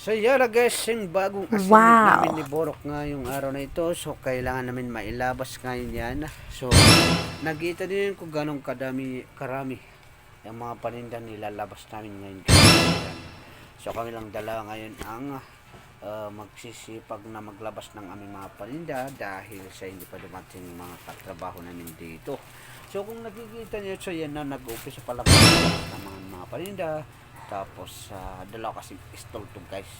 So yun na guys, yung bagong assignment Wow. namin ni Borok nga yung araw na ito. So kailangan namin mailabas ngayon yan. So nakita din kung ganong kadami, karami yung mga paninda nilalabas namin ngayon. So kami lang dalawa ngayon ang uh, magsisipag na maglabas ng aming mga paninda dahil sa hindi pa dumating yung mga katrabaho namin dito. So kung nakikita niyo, so yan na nag-umpisa pa lang ng mga, mga paninda. Tapos sa dalawa kasi stall to guys.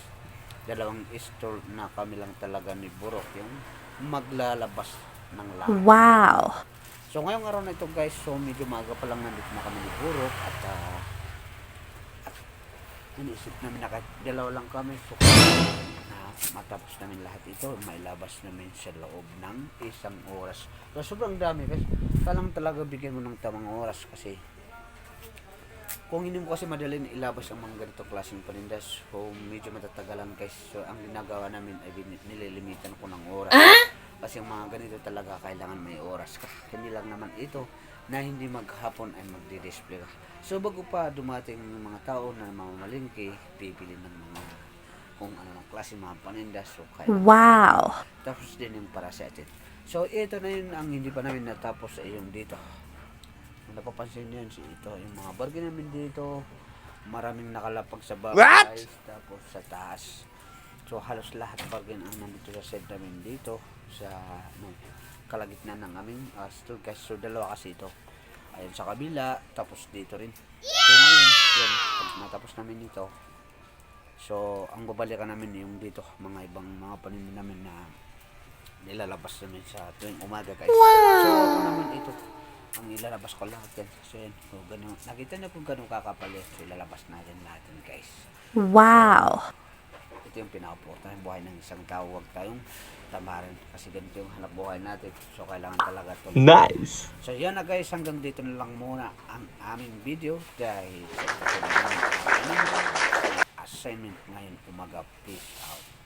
Dalawang stall na kami lang talaga ni Burok yung maglalabas ng lahat. Wow. So ngayong araw na ito guys, so medyo maaga pa lang nandito na kami ni Burok at ah, at iniisip namin na kahit dalawa lang kami so na matapos namin lahat ito, mailabas namin sa loob ng isang oras. So sobrang dami guys, talang talaga bigyan mo ng tamang oras kasi kung hindi mo kasi madaling ilabas ang mga ganito klaseng panindas, so medyo matatagalan guys. So ang ginagawa namin ay nililimitan ko ng oras. Kasi ang mga ganito talaga kailangan may oras ka. Hindi lang naman ito na hindi maghapon ay magdi-display ka. So bago pa dumating ng mga tao na mamamalingki, bibili ng mga kung ano ng klase mga panindas. So kaya Wow. tapos din yung para sa atin. So, ito na yun ang hindi pa namin natapos ay yung dito. Kung napapansin nyo yun, si ito, yung mga bargain namin dito, maraming nakalapag sa baba, guys, tapos sa taas. So, halos lahat bargain ang nandito sa side namin dito, sa ano, kalagitnaan ng aming uh, store guys. So, dalawa kasi ito. Ayun sa kabila, tapos dito rin. So, ngayon, yun, pag natapos namin ito, So, ang babalikan namin yung dito, mga ibang mga paninda namin na nilalabas namin sa tuwing umaga guys. So, ako naman ito, ang ilalabas ko lahat yan. So, yan, so, ganun, nakita niyo kung ganun kakapal yan. So, ilalabas natin natin guys. Wow. Ito yung pinakaporta ng buhay ng isang tao. Huwag tayong tamarin kasi ganito yung hanap buhay natin. So, kailangan talaga ito. Nice. So, yan na guys, hanggang dito na lang muna ang aming video dahil assignment ngayon umaga. Peace out.